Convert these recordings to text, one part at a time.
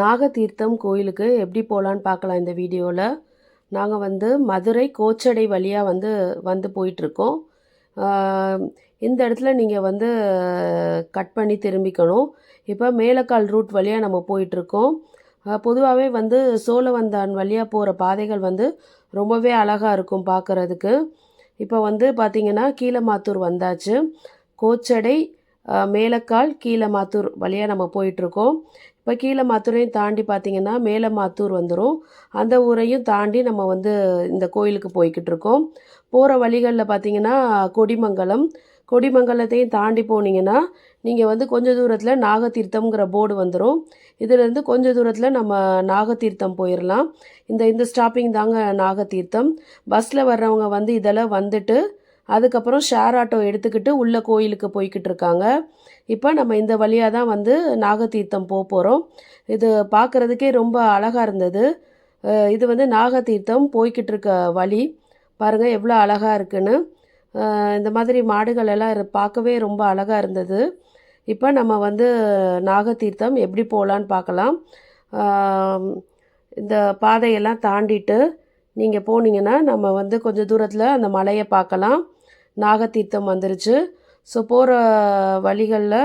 நாகதீர்த்தம் கோயிலுக்கு எப்படி போகலான்னு பார்க்கலாம் இந்த வீடியோவில் நாங்கள் வந்து மதுரை கோச்சடை வழியாக வந்து வந்து போயிட்டுருக்கோம். இந்த இடத்துல நீங்கள் வந்து கட் பண்ணி திரும்பிக்கணும். இப்போ மேலக்கால் ரூட் வழியாக நம்ம போயிட்டுருக்கோம். பொதுவாகவே வந்து சோழவந்தான் வழியாக போகிற பாதைகள் வந்து ரொம்பவே அழகாக இருக்கும் பார்க்குறதுக்கு இப்போ வந்து பார்த்திங்கன்னா கீழமாத்தூர் வந்தாச்சு. கோச்சடை மேலக்கால் கீழமாத்தூர் வழியாக நம்ம போயிட்டுருக்கோம். இப்போ கீழமாத்தூரையும் தாண்டி பார்த்திங்கன்னா மேலமாத்தூர் வந்துடும் அந்த ஊரையும் தாண்டி நம்ம வந்து இந்த கோயிலுக்கு போய்கிட்டு இருக்கோம். போகிற வழிகளில் பார்த்திங்கன்னா கொடிமங்கலம். கொடிமங்கலத்தையும் தாண்டி போனீங்கன்னா நீங்கள் வந்து கொஞ்ச தூரத்தில் நாகதீர்த்தம்ங்கிற போர்டு வந்துடும் இதுலேருந்து கொஞ்ச தூரத்தில் நம்ம நாகத்தீர்த்தம் போயிடலாம் இந்த இந்த ஸ்டாப்பிங் தாங்க நாகத்தீர்த்தம் பஸ்ஸில் வர்றவங்க வந்து இதெல்லாம் வந்துட்டு அதுக்கப்புறம் ஷேர் ஆட்டோ எடுத்துக்கிட்டு உள்ள கோயிலுக்கு போய்கிட்டு இருக்காங்க. இப்போ நம்ம இந்த வழியாக தான் வந்து நாகதீர்த்தம் போக போகிறோம் இது பார்க்குறதுக்கே ரொம்ப அழகாக இருந்தது. இது வந்து நாகதீர்த்தம் போய்கிட்டு இருக்க வழி. பாருங்கள் எவ்வளோ அழகாக இருக்குன்னு. இந்த மாதிரி மாடுகள் எல்லாம் இரு- பார்க்கவே ரொம்ப அழகாக இருந்தது. இப்போ நம்ம வந்து நாகதீர்த்தம் எப்படி போகலான்னு பார்க்கலாம் இந்த பாதையெல்லாம் தாண்டிட்டு நீங்கள் போனீங்கன்னா நம்ம வந்து கொஞ்சம் தூரத்தில் அந்த மலையை பார்க்கலாம். நாகத்தீர்த்தம் வந்துருச்சு. ஸோ போகிற வழிகளில்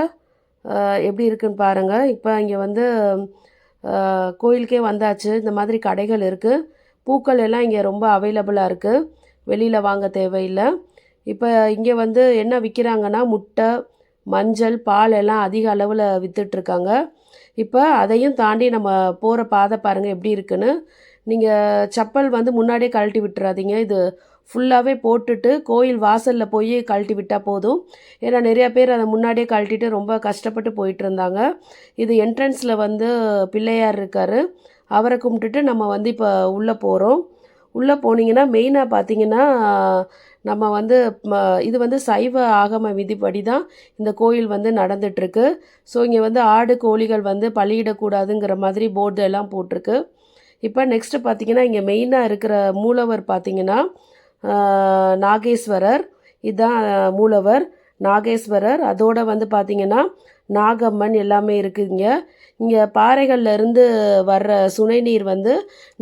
எப்படி இருக்குன்னு பாருங்கள் இப்போ இங்கே வந்து கோயிலுக்கே வந்தாச்சு. இந்த மாதிரி கடைகள் இருக்குது பூக்கள் எல்லாம் இங்கே ரொம்ப அவைலபிளாக இருக்குது வெளியில் வாங்க தேவையில்லை. இப்போ இங்கே வந்து என்ன விற்கிறாங்கன்னா முட்டை மஞ்சள் பால் எல்லாம் அதிக அளவில் விற்றுட்ருக்காங்க இப்போ அதையும் தாண்டி நம்ம போகிற பாதை பாருங்கள் எப்படி இருக்குன்னு. நீங்கள் செப்பல் வந்து முன்னாடியே கழட்டி விட்டுறாதீங்க. இது ஃபுல்லாகவே போட்டுட்டு கோயில் வாசலில் போய் கழட்டி விட்டால் போதும். ஏன்னா நிறையா பேர் அதை முன்னாடியே கழட்டிட்டு ரொம்ப கஷ்டப்பட்டு போயிட்டு இருந்தாங்க இது என்ட்ரன்ஸில் வந்து பிள்ளையார் இருக்கார். அவரை கும்பிட்டுட்டு நம்ம வந்து இப்போ உள்ளே போகிறோம் உள்ளே போனீங்கன்னா மெயினாக பார்த்தீங்கன்னா நம்ம வந்து ம- இது வந்து சைவ ஆகம விதிப்படி தான் இந்த கோயில் வந்து நடந்துட்டுருக்கு. ஸோ இங்கே வந்து ஆடு கோழிகள் வந்து பலியிடக்கூடாதுங்கிற மாதிரி போர்டு எல்லாம் போட்டிருக்கு. இப்போ நெக்ஸ்ட்டு பார்த்தீங்கன்னா இங்கே மெயினாக இருக்கிற மூலவர் பார்த்தீங்கன்னா நாகேஸ்வரர். இதுதான் மூலவர். நாகேஸ்வரர். அதோட வந்து பார்த்தீங்கன்னா நாகம்மன் எல்லாமே இருக்குதுங்க இங்கே பாறைகள்லேருந்து வர்ற சுனை நீர் வந்து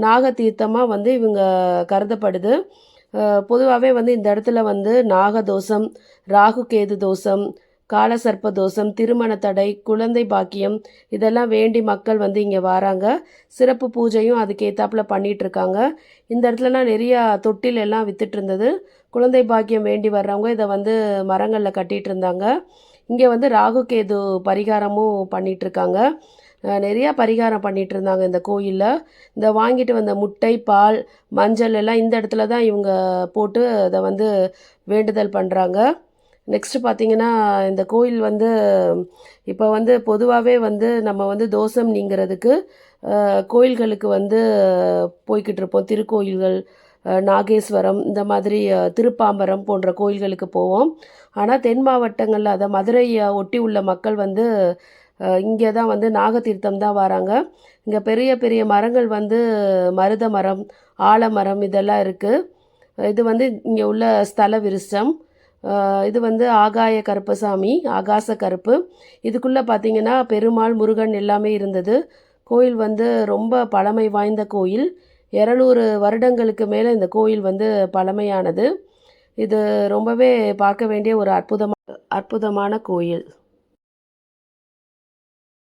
நாகத்தீர்த்தமாக வந்து இவங்க கருதப்படுது. பொதுவாகவே வந்து இந்த இடத்துல வந்து நாகதோஷம் ராகு கேது தோஷம் காலசர்ப்ப தோஷம் திருமண தடை குழந்தை பாக்கியம் இதெல்லாம் வேண்டி மக்கள் வந்து இங்கே வராங்க. சிறப்பு பூஜையும் அதுக்கேற்றாப்பில் பண்ணிகிட்ருக்காங்க இருக்காங்க இந்த இடத்துலலாம் நிறையா தொட்டில் எல்லாம் வித்துட்டு இருந்தது குழந்தை பாக்கியம் வேண்டி வர்றவங்க இதை வந்து மரங்களில் கட்டிட்டு இருந்தாங்க இங்கே வந்து ராகு கேது பரிகாரமும் பண்ணிகிட்ருக்காங்க நிறையா பரிகாரம் பண்ணிகிட்டு இருந்தாங்க இந்த கோயிலில். இந்த வாங்கிட்டு வந்த முட்டை பால் மஞ்சள் எல்லாம் இந்த இடத்துல தான் இவங்க போட்டு அதை வந்து வேண்டுதல் பண்ணுறாங்க நெக்ஸ்ட்டு பார்த்தீங்கன்னா இந்த கோயில் வந்து இப்போ வந்து பொதுவாகவே வந்து நம்ம வந்து தோசம் நீங்கிறதுக்கு கோயில்களுக்கு வந்து போய்கிட்டு இருப்போம். திருக்கோயில்கள் நாகேஸ்வரம் இந்த மாதிரி திருப்பாம்பரம் போன்ற கோயில்களுக்கு போவோம். ஆனால் தென் மாவட்டங்களில் அதை மதுரையை ஒட்டி உள்ள மக்கள் வந்து இங்கே தான் வந்து நாகத்தீர்த்தம் தான் வராங்க. இங்கே பெரிய பெரிய மரங்கள் வந்து மருத மரம் ஆலமரம் இதெல்லாம் இருக்குது இது வந்து இங்கே உள்ள ஸ்தல விருஷம் இது வந்து ஆகாய கருப்பசாமி ஆகாச கருப்பு. இதுக்குள்ளே பார்த்தீங்கன்னா பெருமாள் முருகன் எல்லாமே இருந்தது. கோயில் வந்து ரொம்ப பழமை வாய்ந்த கோயில். இரநூறு வருடங்களுக்கு மேலே இந்த கோயில் வந்து பழமையானது. இது ரொம்பவே பார்க்க வேண்டிய ஒரு அற்புதமான அற்புதமான கோயில்.